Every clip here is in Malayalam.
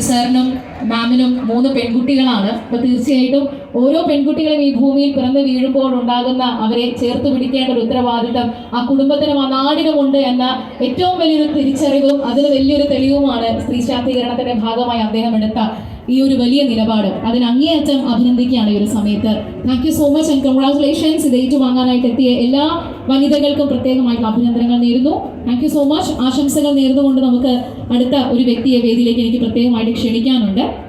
സാറിനും മാമിനും മൂന്ന് പെൺകുട്ടികളാണ്. അപ്പൊ തീർച്ചയായിട്ടും ഓരോ പെൺകുട്ടികളും ഈ ഭൂമിയിൽ പിറന്നു വീഴുമ്പോൾ ഉണ്ടാകുന്ന അവരെ ചേർത്ത് പിടിക്കേണ്ട ഒരു ഉത്തരവാദിത്തം ആ കുടുംബത്തിനും ആ നാടിനും ഉണ്ട് എന്ന ഏറ്റവും വലിയൊരു തിരിച്ചറിവും അതിന് വലിയൊരു തെളിവുമാണ് സ്ത്രീ ശാക്തീകരണത്തിന്റെ ഭാഗമായി അദ്ദേഹം എടുത്ത ഈ ഒരു വലിയ നിലപാട്. അതിന് അങ്ങേയറ്റം അഭിനന്ദിക്കുകയാണ് ഈ ഒരു സമയത്ത്. Thank you so much and congratulations ഇത് ഏറ്റുവാങ്ങാനായിട്ട് എത്തിയ എല്ലാ വനിതകൾക്കും പ്രത്യേകമായിട്ടുള്ള അഭിനന്ദനങ്ങൾ നേരുന്നു. താങ്ക് യു സോ മച്ച് ആശംസകൾ നേർന്നുകൊണ്ട് നമുക്ക് അടുത്ത ഒരു വ്യക്തിയെ വേദിയിലേക്ക് എനിക്ക് പ്രത്യേകമായിട്ട് ക്ഷണിക്കാനുണ്ട്.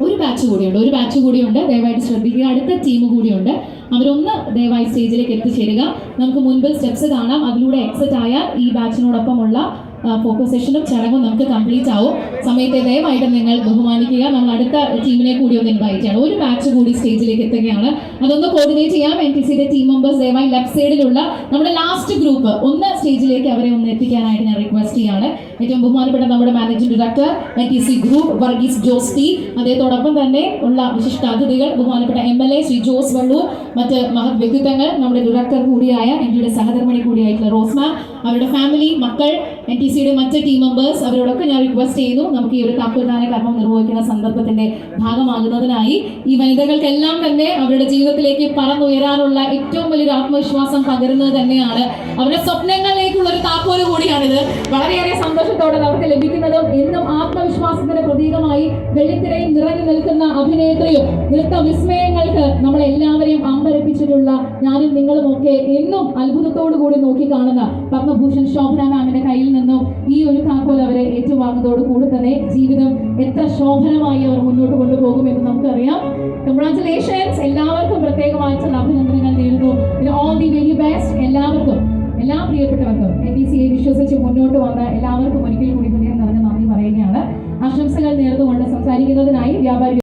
ഒരു ബാച്ച് കൂടിയുണ്ട്. ഒരു ബാച്ച് കൂടിയുണ്ട്. ദയവായിട്ട് ശ്രദ്ധിക്കുക. അടുത്ത ടീം കൂടിയുണ്ട്. അവരൊന്ന് ദയവായി സ്റ്റേജിലേക്ക് എത്തിച്ചേരുക. നമുക്ക് മുൻപിൽ സ്റ്റെപ്സ് കാണാം. അതിലൂടെ എക്സിറ്റ് ആയ ഈ ബാച്ചിനോടൊപ്പമുള്ള ഫോക്കസ് സെഷനും ചടങ്ങും നമുക്ക് കംപ്ലീറ്റ് ആവും. സമയത്തെ ദയവായിട്ട് നിങ്ങൾ ബഹുമാനിക്കുക. നമ്മൾ അടുത്ത ടീമിനെ കൂടി ഒന്ന് ഇൻവൈറ്റ് ചെയ്യണം. ഒരു ബാച്ച് കൂടി സ്റ്റേജിലേക്ക് എത്തുകയാണ്. അതൊന്ന് കോർഡിനേറ്റ് ചെയ്യാം. എൻ ടി സിയുടെ ടീം മെമ്പേഴ്സ് ദയവായി ലെഫ്റ്റ് സൈഡിലുള്ള നമ്മുടെ ലാസ്റ്റ് ഗ്രൂപ്പ് ഒന്ന് സ്റ്റേജിലേക്ക് അവരെ ഒന്ന് എത്തിക്കാനായിട്ട് ഞാൻ റിക്വസ്റ്റ് ചെയ്യാണ്. ഏറ്റവും ബഹുമാനപ്പെട്ട നമ്മുടെ managing director N T C group Varghese Jose T അദ്ദേഹത്തോടൊപ്പം തന്നെ ഉള്ള വിശിഷ്ട അതിഥികൾ ബഹുമാനപ്പെട്ട M L A Shri Jose Vallur മറ്റ് മഹത് വ്യക്തിത്വങ്ങൾ നമ്മുടെ ഡയറക്ടർ കൂടിയായ എന്റെ സഹധർമ്മിണി കൂടിയായിട്ടുള്ള റോസ്മ അവരുടെ ഫാമിലി മക്കൾ എൻ ടി സിയുടെ മറ്റ് ടീം മെമ്പേഴ്സ് അവരോടൊക്കെ ഞാൻ റിക്വസ്റ്റ് ചെയ്യുന്നു. നമുക്ക് ഈ ഒരു താക്കോൽദാന കർമ്മം നിർവഹിക്കുന്ന സന്ദർഭത്തിന്റെ ഭാഗമാകുന്നതിനായി ഈ വനിതകൾക്കെല്ലാം തന്നെ അവരുടെ ജീവിതത്തിലേക്ക് പറന്നുയരാനുള്ള ഏറ്റവും വലിയൊരു ആത്മവിശ്വാസം പകരുന്നത് തന്നെയാണ് അവരുടെ സ്വപ്നങ്ങളിലേക്കുള്ള ഒരു താക്കോൽ കൂടിയാണിത്. വളരെയേറെ സന്തോഷത്തോടെ അവർക്ക് ലഭിക്കുന്നതും എന്നും ആത്മവിശ്വാസത്തിന്റെ പ്രതീകമായി വെള്ളിത്തിരയിൽ നിറഞ്ഞു നിൽക്കുന്ന അഭിനേത്രിയും നൃത്ത വിസ്മയങ്ങൾക്ക് നമ്മളെല്ലാവരെയും അമ്പരപ്പിച്ചിട്ടുള്ള ഞാനും നിങ്ങളും ഒക്കെ എന്നും അത്ഭുതത്തോടു കൂടി നോക്കി കാണുന്ന പത്മഭൂഷൺ ശോഭന മാമിന്റെ കയ്യിൽ നിന്നും ഈ ഒരു താക്കോൽ അവരെ ഏറ്റുവാങ്ങുന്നതോട് കൂടി തന്നെ ജീവിതം എത്ര ശോഭനമായി അവർ മുന്നോട്ട് കൊണ്ടുപോകും എന്ന് നമുക്കറിയാം. കൺഗ്രാറ്റുലേഷൻസ് എല്ലാവർക്കും പ്രത്യേകമായിട്ടുള്ള അഭിനന്ദനങ്ങൾ നേരുന്നു. ഓൾ ദി വെരി ബെസ്റ്റ് എല്ലാവർക്കും എല്ലാ പ്രിയപ്പെട്ടവർക്കും എൻ ടി സിയെ വിശ്വസിച്ച് മുന്നോട്ട് വന്ന എല്ലാവർക്കും ഒരിക്കൽ കൂടി ഹൃദയം നിറഞ്ഞ നന്ദി പറയുകയാണ്. ആശംസകൾ നേർന്നുകൊണ്ട് സംസാരിക്കുന്നതിനായി വ്യാപാരി